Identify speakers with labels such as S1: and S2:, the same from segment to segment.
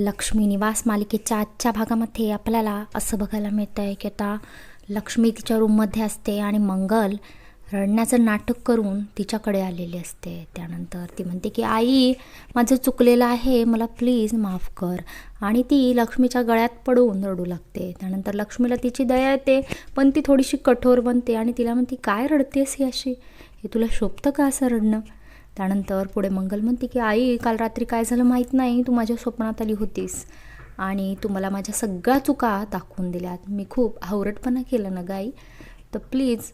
S1: लक्ष्मी निवास मालिकेच्या आजच्या भागामध्ये आपल्याला असं बघायला मिळतं आहे की आता लक्ष्मी तिच्या रूममध्ये असते आणि मंगल रडण्याचं नाटक करून तिच्याकडे आलेली असते. त्यानंतर ती म्हणते की आई माझं चुकलेलं आहे मला प्लीज माफ कर. आणि ती लक्ष्मीच्या गळ्यात पडून रडू लागते. त्यानंतर लक्ष्मीला तिची दया येते पण ती थोडीशी कठोर बनते आणि तिला म्हणते काय रडतेस ही अशी? हे तुला शोभतं का असं रडणं? त्यानंतर पुढे मंगल म्हणते की आई काल रात्री काय झालं माहीत नाही. तू माझ्या स्वप्नात आली होतीस. आणि तू मला माझ्या सगळ्या चुका दाखवून दिल्यात. मी खूप हावरटपणा केला ना गाई. तर प्लीज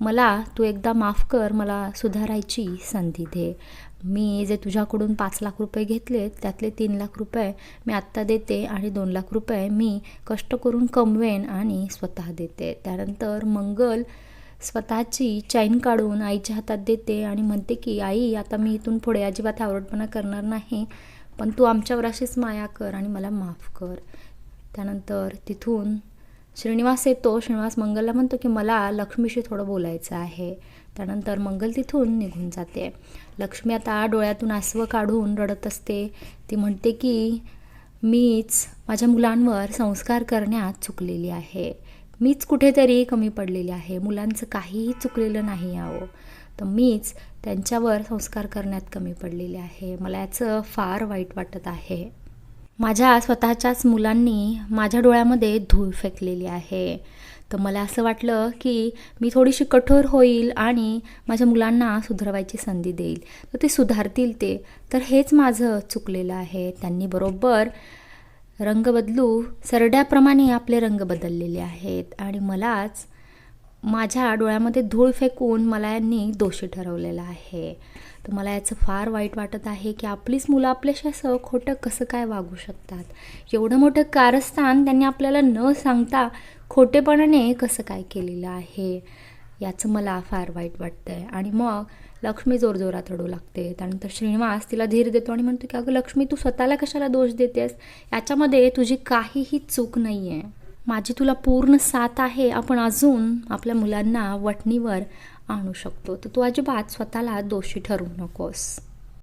S1: मला तू एकदा माफ कर. मला सुधारायची संधी दे. मी जे तुझ्याकडून पाच लाख रुपये घेतले त्यातले तीन लाख रुपये मी आत्ता देते आणि दोन लाख रुपये मी कष्ट करून कमवेन आणि स्वतः देते. त्यानंतर मंगल स्वतःची चैन काढून आईच्या हातात देते आणि म्हणते की आई आता मी इथून पुढे अजिबात आवडपणा करणार नाही पण तू आमच्यावर अशीच माया कर आणि मला माफ कर. त्यानंतर तिथून श्रीनिवास येतो. श्रीनिवास मंगलला म्हणतो की मला लक्ष्मीशी थोडं बोलायचं आहे. त्यानंतर मंगल तिथून निघून जाते. लक्ष्मी आता डोळ्यातून आसवं काढून रडत असते. ती म्हणते की मीच माझ्या मुलांवर संस्कार करण्यात चुकलेली आहे. मीच कुठेतरी कमी पडलेली आहे. मुलांचं काहीही चुकलेलं नाही यावं तर मीच त्यांच्यावर संस्कार करण्यात कमी पडलेले आहे. मला याचं फार वाईट वाटत आहे. माझ्या स्वतःच्याच मुलांनी माझ्या डोळ्यामध्ये धूळ फेकलेली आहे. तर मला असं वाटलं की मी थोडीशी कठोर होईल आणि माझ्या मुलांना सुधारवायची संधी देईल. तर ते सुधारतील ते. तर हेच माझं चुकलेलं आहे. त्यांनी बरोबर रंग बदलू सरड्याप्रमाणे आपले रंग बदललेले आहेत. आणि मलाच माझ्या डोळ्यामध्ये धूळ फेकून मला यांनी दोषी ठरवलेलं आहे. तर मला याचं फार वाईट वाटत आहे की आपलीच मुलं आपल्याशी असं खोटं कसं काय वागू शकतात? एवढं मोठं कारस्थान त्यांनी आपल्याला न सांगता खोटेपणाने कसं काय केलेलं आहे? याचं मला फार वाईट वाटतं आहे आणि मग लक्ष्मी जोरजोरात रडू लागते. त्यानंतर श्रीनिवास तिला धीर देतो आणि म्हणतो की अगं लक्ष्मी तू स्वतःला कशाला दोष देतेस? याच्यामध्ये तुझी काहीही चूक नाही आहे माझी तुला पूर्ण साथ आहे. आपण अजून आपल्या मुलांना वटणीवर आणू शकतो. तर तू अजिबात स्वतःला दोषी ठरवू नकोस.